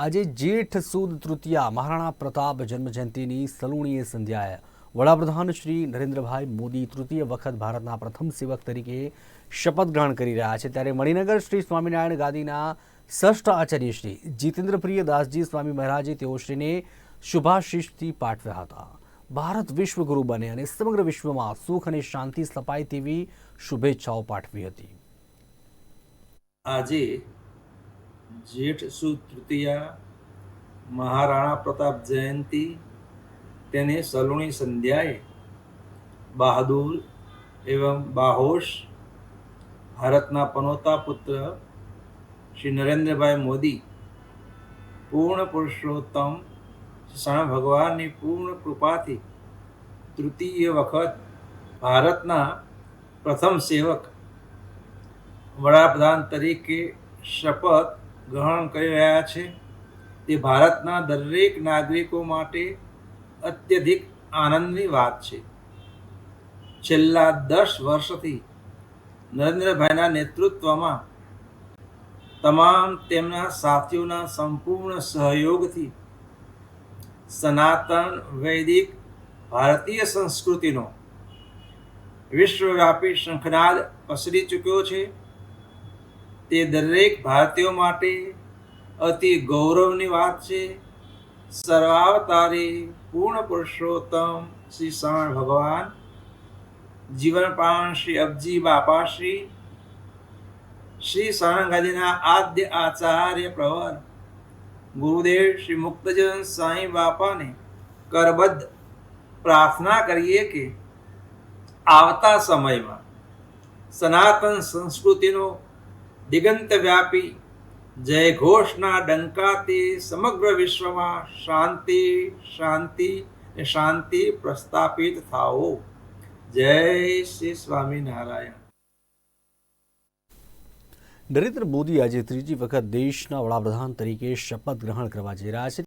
આજે જેઠ સુદ તૃતીયા, મહારાણા પ્રતાપ જન્મજયંતિની સલુણીય સંધ્યાએ. વડાપ્રધાન શ્રી નરેન્દ્રભાઈ મોદી તૃતીય વખત ભારતના પ્રથમ સેવક તરીકે શપથ ગ્રહણ કરી રહ્યા છે. ત્યારે મણિનગર શ્રી સ્વામિનારાયણ ગાદીના ષષ્ઠ આચાર્ય શ્રી જીતેન્દ્રપ્રિય દાસજી સ્વામી મહારાજે તેઓ શ્રીને શુભાશીષથી પાઠવ્યા હતા. ભારત વિશ્વગુરુ બને અને સમગ્ર વિશ્વમાં સુખ અને શાંતિ સ્થપાય તેવી શુભેચ્છાઓ પાઠવી હતી. આજે જેઠ સુદ તૃતીયા મહારાણા પ્રતાપ જયંતિ તેને સલુણી સંધ્યાએ બહાદુર એવં બાહોશ ભારતના પનોતા પુત્ર શ્રી નરેન્દ્રભાઈ મોદી પૂર્ણ પુરુષોત્તમ શરણ ભગવાનની પૂર્ણ કૃપાથી તૃતીય વખત ભારતના પ્રથમ સેવક વડાપ્રધાન તરીકે શપથ ગ્રહણ કરી રહ્યા છે. તે ભારતના દરેક નાગરિકો માટે અત્યધિક આનંદની વાત છે. છેલ્લા દસ વર્ષથી નરેન્દ્રભાઈના નેતૃત્વમાં તમામ તેમના સાથીઓના સંપૂર્ણ સહયોગથી સનાતન વૈદિક ભારતીય સંસ્કૃતિનો વિશ્વવ્યાપી શંખનાદ પસરી ચૂક્યો છે. તે દરેક ભારતીયો માટે અતિ ગૌરવની વાત છે. સર્વાવતારી પૂર્ણ પુરુષોત્તમ શ્રી શરણ ભગવાન. જીવનપાણ શ્રી અબજી બાપાશ્રી શ્રી. શરણગાદીના આદ્ય આચાર્ય પ્રવર. ગુરુદેવ શ્રી મુક્તજન સાંઈ બાપાને કરબદ્ધ પ્રાર્થના કરીએ કે આવતા સમયમાં સનાતન સંસ્કૃતિનો દિગંત વ્યાપી જય ઘોષના ડંકાથી સમગ્ર વિશ્વમાં શાંતિ શાંતિ શાંતિ પ્રસ્થાપિત થાઓ. જય શ્રી સ્વામિનારાયણ. નરેન્દ્ર મોદી આજે ત્રીજી વખત દેશના વડાપ્રધાન તરીકે શપથ ગ્રહણ કરવા જઈ રહ્યા છે.